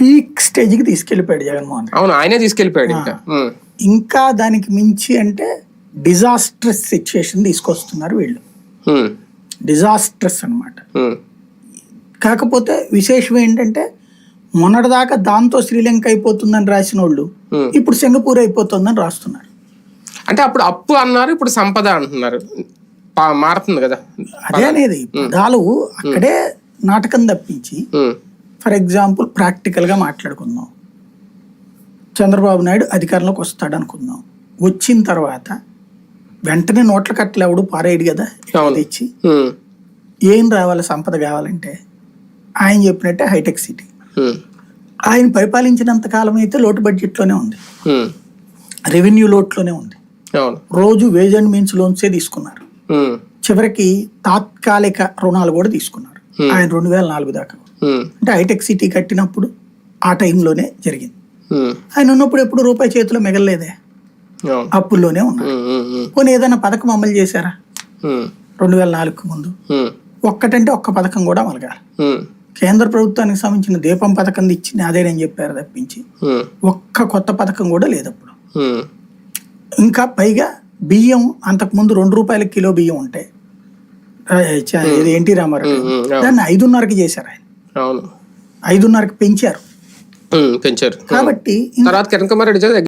Peak స్టేజ్కి తీసుకెళ్ళిపోయాడు జగన్మోహన్ అవును ఆయనే తీసుకెళ్ళిపోయాడు ఇంకా. ఇంకా దానికి మించి అంటే డిజాస్ట్రస్ సిచ్యుయేషన్ తీసుకొస్తున్నారు వీళ్ళు. డిజాస్ట్రస్ అన్నమాట. ఉమ్, కాకపోతే విశేషం ఏంటంటే మొన్నటిదాకా దాంతో శ్రీలంక అయిపోతుందని రాసిన వాళ్ళు. ఇప్పుడు సింగపూర్ అయిపోతుందని రాస్తున్నారు. అంటే అప్పుడు అప్పు అన్నారు ఇప్పుడు సంపద అంటున్నారు. మారుతుంది కదా. అదే అనేది పదాలు అక్కడే నాటకం తప్పించి ఫర్ ఎగ్జాంపుల్ ప్రాక్టికల్గా మాట్లాడుకుందాం. చంద్రబాబు నాయుడు అధికారంలోకి వస్తాడు అనుకుందాం వచ్చిన తర్వాత వెంటనే నోట్ల కట్టలు ఎవడు పారేయడు కదా? ఉమ్, ఏం రావాలి? సంపద కావాలంటే ఆయన చెప్పినట్టే హైటెక్ సిటీ. ఆయన పరిపాలించినంత కాలం అయితే లోటు బడ్జెట్లోనే ఉంది. రెవెన్యూ లోట్లోనే ఉంది. రోజు వేజ్ అండ్ మీన్స్ లోన్సే తీసుకున్నారు. చివరికి తాత్కాలిక రుణాలు కూడా తీసుకున్నారు. ఆయన రెండు వేల నాలుగు దాకా. అంటే హైటెక్ సిటీ కట్టినప్పుడు ఆ టైంలోనే జరిగింది. ఆయన ఉన్నప్పుడు ఎప్పుడు రూపాయి చేతిలో మిగలలేదే. అప్పుల్లోనే ఉమ్, పోనీ ఏదైనా పథకం అమలు చేశారా? రెండు వేల నాలుగుకు ముందు. ఒక్కటంటే ఒక్క పథకం కూడా అమలుగాలి. కేంద్ర ప్రభుత్వానికి సంబంధించిన దీపం పథకం ఇచ్చింది అదేనని చెప్పారు తప్పించి. ఒక్క కొత్త పథకం కూడా లేదు అప్పుడు ఇంకా పైగా బియ్యం అంతకుముందు రెండు రూపాయల కిలో బియ్యం ఉంటాయి ఎన్టీ రామారావు. దాన్ని ఐదున్నరకి చేశారు ఆయన. అవును. ఐదున్నరకి పెంచారు. పెంచారు. కాబట్టి తర్వాత కిరణ్ కుమార్ రెడ్డి చేత